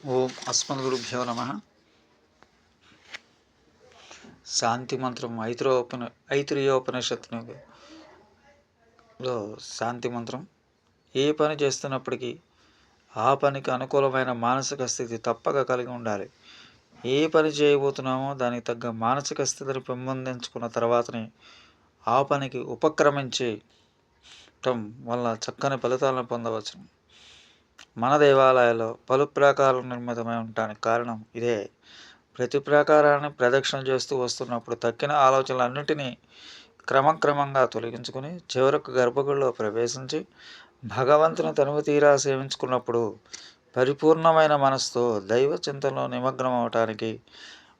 ఓం అస్మద్గురుభ్యో నమ. శాంతి మంత్రం ఐతురోపన ఐతురియోపనిషత్తులో శాంతి మంత్రం ఏ పని చేస్తున్నప్పటికీ ఆ పనికి అనుకూలమైన మానసిక స్థితి తప్పక కలిగి ఉండాలి. ఏ పని చేయబోతున్నామో దానికి తగ్గ మానసిక స్థితిని పెంపొందించుకున్న తర్వాతనే ఆ పనికి ఉపక్రమించటం వల్ల చక్కని ఫలితాలను పొందవచ్చు. మన దేవాలయాల్లో పలు ప్రాకారాలు నిర్మితమై ఉండటానికి కారణం ఇదే. ప్రతి ప్రాకారాన్ని ప్రదక్షిణ చేస్తూ వస్తున్నప్పుడు తక్కిన ఆలోచనలన్నింటినీ క్రమక్రమంగా తొలగించుకుని చివరకు గర్భగుడిలో ప్రవేశించి భగవంతుని తనువు తీరా సేవించుకున్నప్పుడు పరిపూర్ణమైన మనసుతో దైవ చింతనలో నిమగ్నం అవటానికి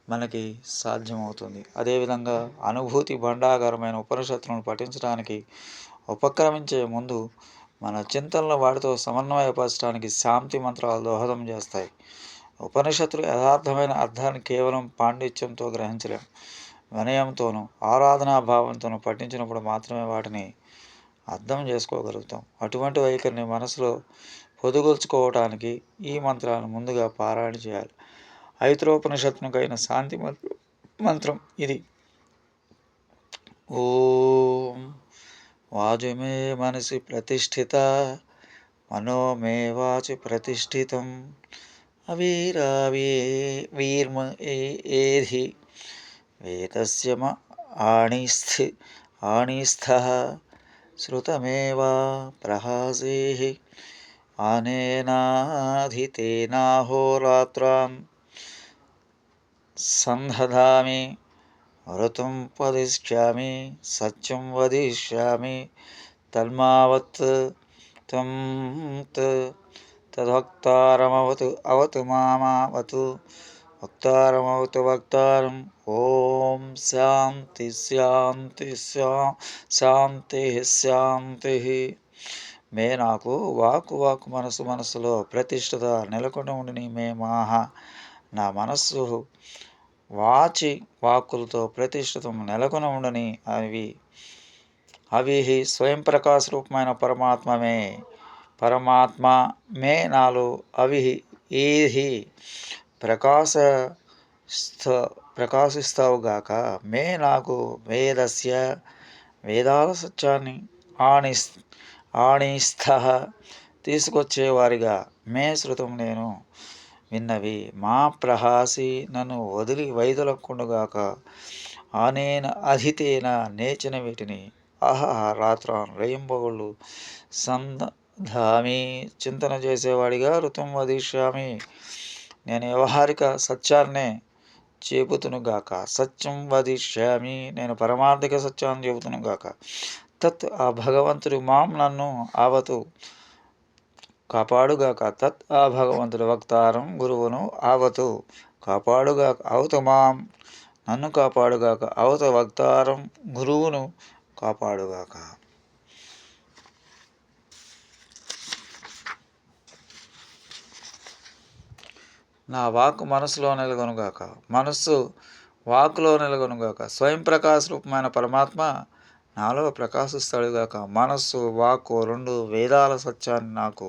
మనకి సాధ్యమవుతుంది. అదేవిధంగా అనుభూతి భండాగారమైన ఉపనిషత్తులను పఠించడానికి ఉపక్రమించే ముందు మన చింతనలు వాటితో సమన్వయపరచడానికి శాంతి మంత్రాలు దోహదం చేస్తాయి. ఉపనిషత్తులు యథార్థమైన అర్థాన్ని కేవలం పాండిత్యంతో గ్రహించలేం. వినయంతోనూ ఆరాధనా భావంతోనూ పఠించినప్పుడు మాత్రమే వాటిని అర్థం చేసుకోగలుగుతాం. అటువంటి వైఖరిని మనసులో పొదుగుల్చుకోవటానికి ఈ మంత్రాలను ముందుగా పారాయణ చేయాలి. ఐత్రోపనిషత్తునికైన శాంతి మంత్రం ఇది. ఓం वाजुमे मनसि प्रतिष्ठिता मनो मे वाचि प्रतिष्ठितम् अवीरावे वीर्म ए, एधि, वेदस्य म आणिस्थि, आणिस्थः, श्रुतमेव प्रहासेः अनेनाधितेनाहोरात्रां सन्धधामि ऋतुं वदिष्यामि सत्यं वदिष्यामि तन्मावत् त्वं तद्वक्तारमवतु अवतु मामावतु వక్తారమవుతు వక్తారం ఓం శాంతి శాంతి శాంతి శాంతి మే నాకు వాకు వాకు మనసు మనసులో ప్రతిష్ఠత నెలకొని ఉండి మే మాహ నా మనస్సు వాచి వాక్కులతో ప్రతిష్ఠితం నెలకొని ఉండని అవి. అవి స్వయం ప్రకాశ రూపమైన పరమాత్మమే. పరమాత్మ మే నాలో అవి ఏహి ప్రకాశ ప్రకాశిస్తావుగాక మే నాకు వేదస్య వేదాల సత్యాన్ని ఆణి ఆణిస్థ తీసుకొచ్చేవారిగా. మే శృతం నేను. విన్నవి. మా ప్రహాసి నన్ను వదిలి వైదొలక్కుండుగాక ఆనేన అధితేన నేచిన వీటిని. ఆహా రాత్రాన్ రేయింబగుళ్ళు సంధామి చింతన చేసేవాడిగా ఋతం వదిష్యామి నేను వ్యవహారిక సత్యాన్నే చెబుతునుగాక సత్యం వదిష్యామి నేను పరమార్థిక సత్యాన్ని చెబుతునుగాక. తత్ ఆ భగవంతుడు మాం నన్ను ఆవతు కాపాడుగాక తత్ ఆ భగవంతుడు వక్తారం గురువును ఆవతు. కాపాడుగాక అవతు మాం. నన్ను కాపాడుగాక అవత వక్తారం గురువును కాపాడుగాక. నా వాక్ మనసులో నెలగొనుగాక. మనస్సు వాక్లో నెలగొనుగాక. స్వయం ప్రకాశ రూపమైన పరమాత్మ నాలో ప్రకాశిస్తాడుగాక మనస్సు వాక్కు రెండు వేదాల సత్యాన్ని నాకు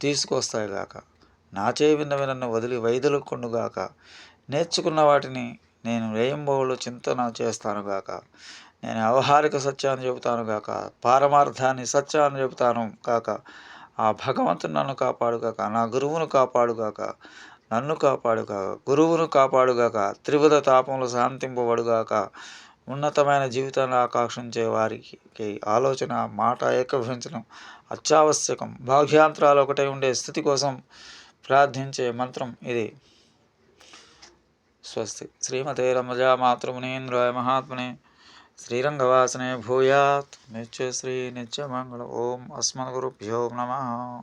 తీసుకొస్తాయిగాక నా విన్న నన్ను వదిలి వైదొలుక్కుండుగాక నేర్చుకున్న వాటిని నేను వేయంబోళ్ళు చింతన చేస్తానుగాక నేను వ్యవహారిక సత్యాన్ని చెబుతాను గాక. పారమార్థాన్ని సత్యాన్ని చెబుతాను కాక ఆ భగవంతుని నన్ను కాపాడుగాక నా గురువును కాపాడుగాక నన్ను కాపాడుగాక గురువును కాపాడుగాక త్రివిధ తాపంలో శాంతింపబడుగాక ఉన్నతమైన జీవితాన్ని ఆకాంక్షించే వారికి ఆలోచన మాట ఏకీభవించడం అత్యావశ్యకం. భాగ్యాంతరాలు ఒకటే ఉండే స్థితి కోసం ప్రార్థించే మంత్రం ఇది. స్వస్తి. శ్రీమతే రమజా మాతృమునీంద్రాయ మహాత్మనే శ్రీరంగవాసనే భూయాత్. నిత్య శ్రీ నిత్యమంగళ ఓం. అస్మద్గురుభ్యో నమ.